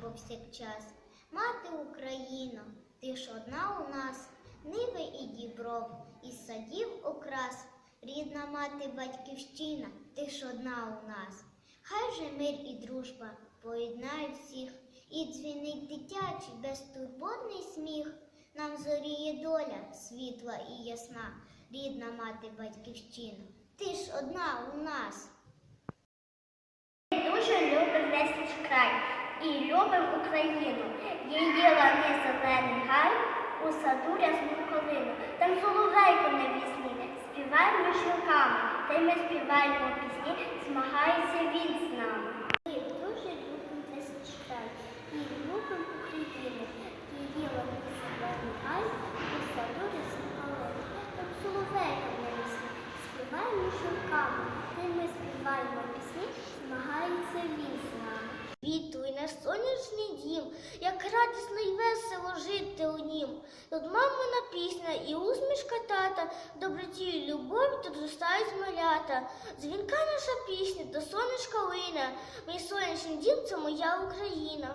повсякчас. Мати Україно, ти ж одна у нас, ниви і дібров, із садів окрас. Рідна мати батьківщина, ти ж одна у нас. Хай же мир і дружба поєднають всіх, і дзвінить дитячий безтурботний сміх. Нам зоріє доля світла і ясна, рідна мати батьківщина, ти ж одна у нас. Край і любим Україну. Її лани зелений гай, у саду рясну колину. Там соловейко на вісні, співаємо між руками, та й ми співаємо пісні, змагається він з нами. Ми дуже любимо весь наш край і любимо Україну. Її лани зелений гай, у саду рясну колину. Там соловейко на вісні, співаємо між руками, та й ми співаємо пісні, змагається він з нами. Вітуй наш сонячний дім, як радісно й весело жити у нім. Тут мамина пісня і усмішка тата, доброті й любов тут зростають малята. Дзвінка наша пісня до сонечка лине, мій сонячний дім це моя Україна.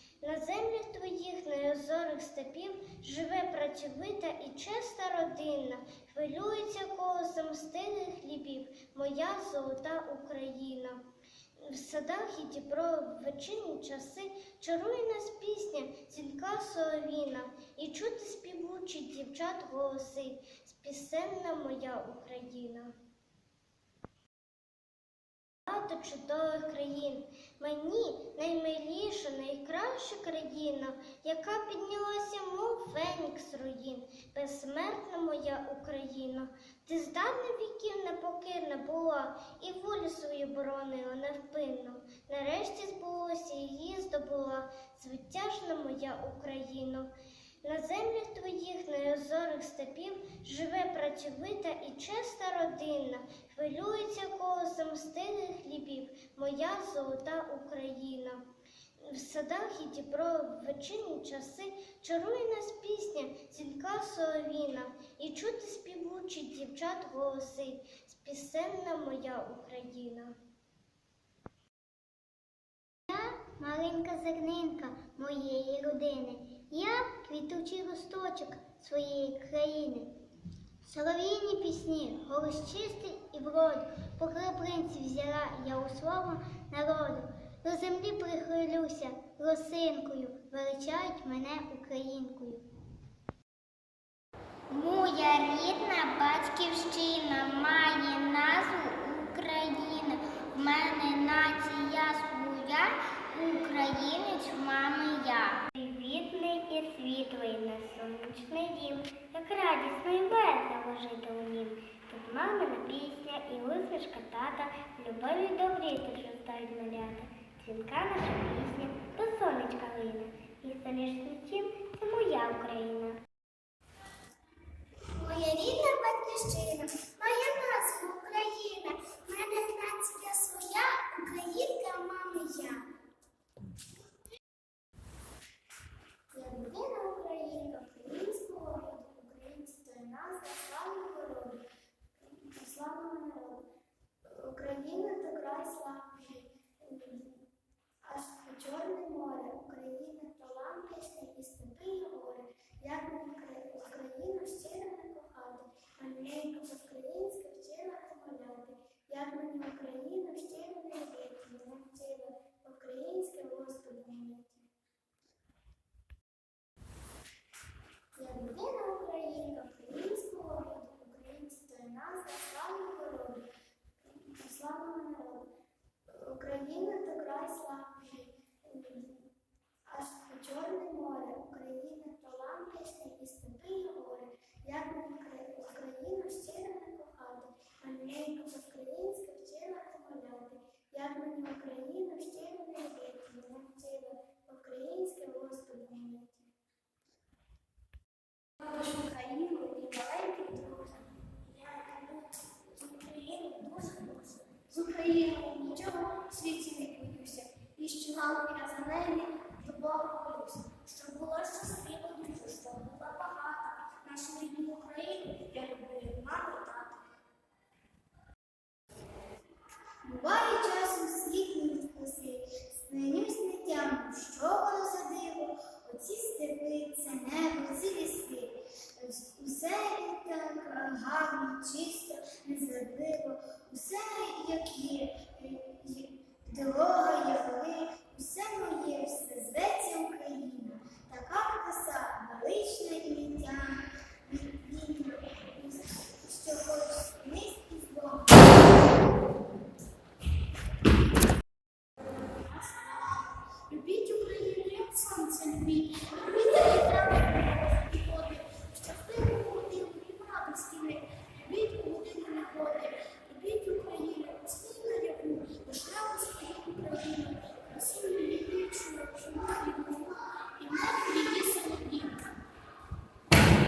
На землях твоїх неозорих степів живе працьовита і чиста родина, хвилюється колосом стилих хлібів, моя золота Україна. В садах і Дніпро в вечірні часи чарує нас пісня, дзвінка соловіна, і чути співучі дівчат голоси, спісенна моя Україна. Багато чудових країн. Мені наймиліша, найкраща країна, яка піднялася, мов фенікс руїн, безсмертна моя Україна. Ти здатна віків непокірна була, і волю свою боронила невпинно. Нарешті збулося її здобула, звитяжна моя Україна. На землях твоїх неозорих степів живе працьовита і чиста родина, хвилюється колосом стилих хлібів, моя золота Україна. В садах і Дніпро в вечірні часи чарує нас пісня, дзвінка соловіна, і чути співучі дівчат голоси, спісенна моя Україна. Я маленька зернинка моєї родини, я квітучий росточок своєї країни. Солов'їні пісні, голос чистий і вроду, по краплинці взяла я у слово народу. До землі прихилюся росинкою, величають мене українкою. Моя рідна батьківщина має назву Україна. В мене нація своя, українець мами я. Привітний і світлий на сонячний дім, як радісно і весело жити у нім. Тут мамина пісня і усмішка тата, любові добрі що стають малята. Дзвінка наша пісня до сонечка лине. І сонячний тім це моя Україна. Моя рідна батьківщина, моя назва Україна, в мене нація своя, українка мами я. Я єдина українка, українського роду, українці то є назва славного роду, славного народу. Україна то край славний, аж по Чорне море, Україна то ламписне і степи і гори. Як мені Україну щиро не кохати, а ненька по-українськи вчила помоляти. Як мені Україну щиро не любити, не вчила по-українськи Господи молити. Я єдина українка, українського роду, українці то є назва славного роду, славного народу. Україна то край славний, аж по Чорне море, Україна то ламписне і степи і гори. Як мені Укра- Україну щиро не кохати, а ненька по-українськи вчила помоляти. Як мені Україну щиро не любити, мене вчила по-українськи Господи молити. Нашу країну і маленьких друзів, Вишивала я за неї лісу, щоб була щаслива дуже, щоб була багата. Нашу рідну Україну я люблю маму тата. Буває часом не відкоси, Сненюсь не що воно за диво, оці степи, це небо, ці ліси. Усе так гарно, чисто, незрадливо, усе як є дорога, яви,